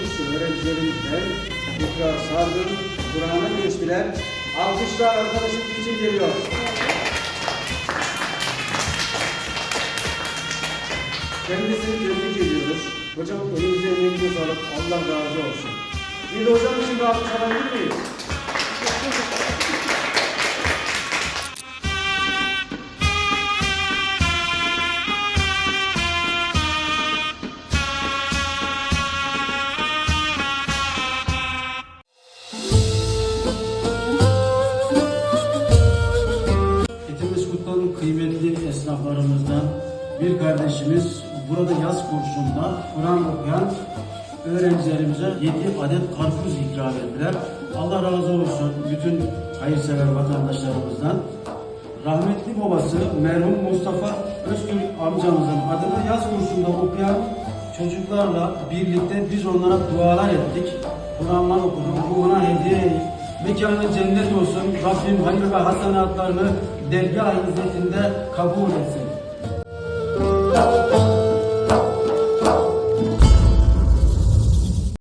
geçtiler. İkra Sargın Kur'an'a geçtiler. Alkışlar arkadaşım için geliyor. Kendisini tebrik ediyoruz. Hocam önümüze emeğinize sağlık. Allah razı olsun. Bir de hocam için bir alkış alabilir miyiz? Kutlu'nun kıymetli esnaflarımızdan bir kardeşimiz burada yaz kursunda Kur'an okuyan öğrencilerimize 7 adet karpuz ikram ettiler. Allah razı olsun bütün hayırsever vatandaşlarımızdan. Rahmetli babası merhum Mustafa Özgür amcamızın adına yaz kursunda okuyan çocuklarla birlikte biz onlara dualar ettik. Kur'anlar okuduk, ruhuna hediye Mekanı cennet olsun. Rabbim hayır ve hasenatlarını dergah izzetinde kabul etsin.